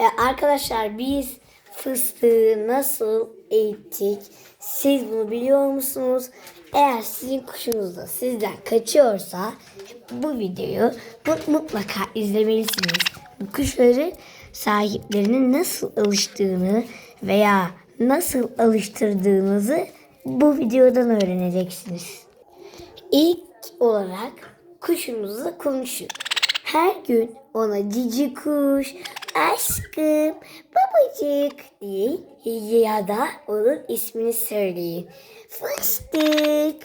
E, arkadaşlar biz fıstığı nasıl eğittik? Siz bunu biliyor musunuz? Eğer sizin kuşunuz da sizden kaçıyorsa bu videoyu mu- mutlaka izlemelisiniz. Bu kuşları sahiplerinin nasıl alıştığını veya nasıl alıştırdığınızı bu videodan öğreneceksiniz. İlk olarak kuşunuzla konuşun. Her gün ona cici kuş, aşkım, babacık deyin ya da onun ismini söyleyin. Fıstık,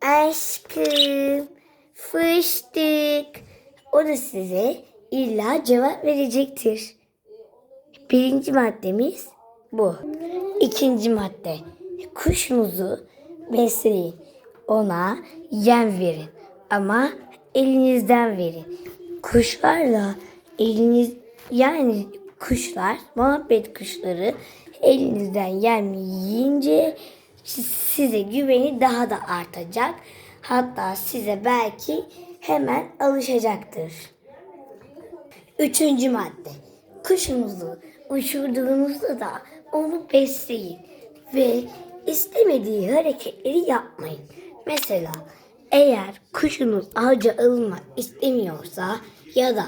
aşkım, fıstık. O da size illa cevap verecektir. Birinci maddemiz bu. İkinci madde. Kuşunuzu besleyin. Ona yem verin. Ama elinizden verin. Kuşlarla eliniz yani kuşlar, muhabbet kuşları elinizden yem yiyince size güveni daha da artacak. Hatta size belki hemen alışacaktır. Üçüncü madde. Kuşunuzu uçurduğunuzda da onu besleyin ve istemediği hareketleri yapmayın. Mesela eğer kuşunuz ağaca alınmak istemiyorsa ya da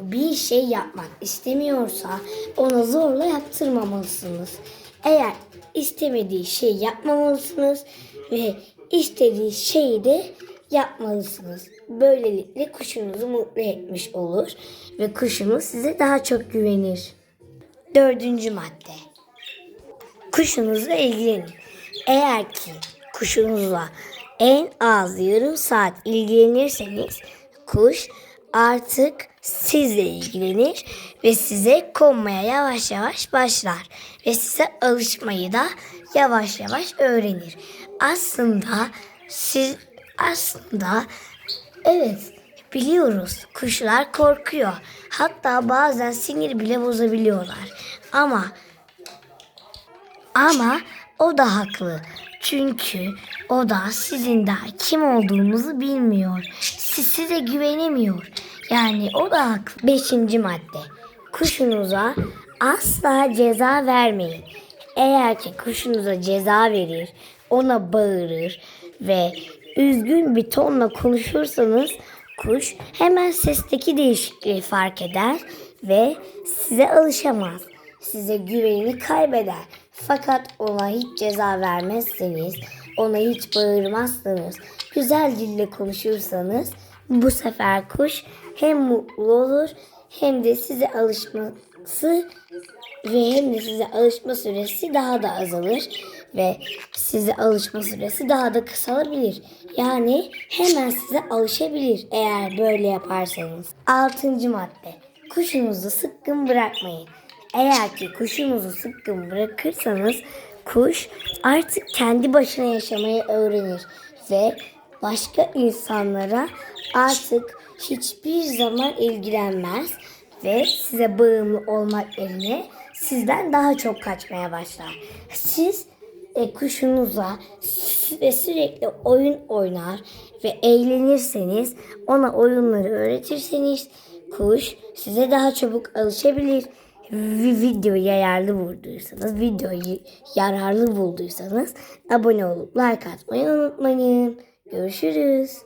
bir şey yapmak istemiyorsa ona zorla yaptırmamalısınız. Eğer istemediği şey yapmamalısınız ve istediği şeyi de yapmalısınız. Böylelikle kuşunuzu mutlu etmiş olur ve kuşunuz size daha çok güvenir. Dördüncü madde. Kuşunuzla ilgilenin. Eğer ki kuşunuzla en az yarım saat ilgilenirseniz kuş artık sizle ilgilenir ve size konmaya yavaş yavaş başlar ve size alışmayı da yavaş yavaş öğrenir. Aslında siz aslında evet biliyoruz kuşlar korkuyor. Hatta bazen sinir bile bozabiliyorlar. Ama ama o da haklı. Çünkü o da sizin daha kim olduğunuzu bilmiyor. Siz size güvenemiyor. Yani o da haklı. Beşinci madde. Kuşunuza asla ceza vermeyin. Eğer ki kuşunuza ceza verir, ona bağırır ve üzgün bir tonla konuşursanız kuş hemen sesteki değişikliği fark eder ve size alışamaz size güvenini kaybeder. Fakat ona hiç ceza vermezseniz, ona hiç bağırmazsanız, güzel dille konuşursanız bu sefer kuş hem mutlu olur hem de size alışması ve hem de size alışma süresi daha da azalır ve size alışma süresi daha da kısalabilir. Yani hemen size alışabilir eğer böyle yaparsanız. Altıncı madde. Kuşunuzu sıkkın bırakmayın. Eğer ki kuşunuzu sıkkın bırakırsanız kuş artık kendi başına yaşamayı öğrenir ve başka insanlara artık hiçbir zaman ilgilenmez ve size bağımlı olmak yerine sizden daha çok kaçmaya başlar. Siz e, kuşunuza ve sürekli oyun oynar ve eğlenirseniz ona oyunları öğretirseniz kuş size daha çabuk alışabilir. Vi- Videoyu yararlı bulduysanız, videoyu yararlı bulduysanız abone olup like atmayı unutmayın. Görüşürüz.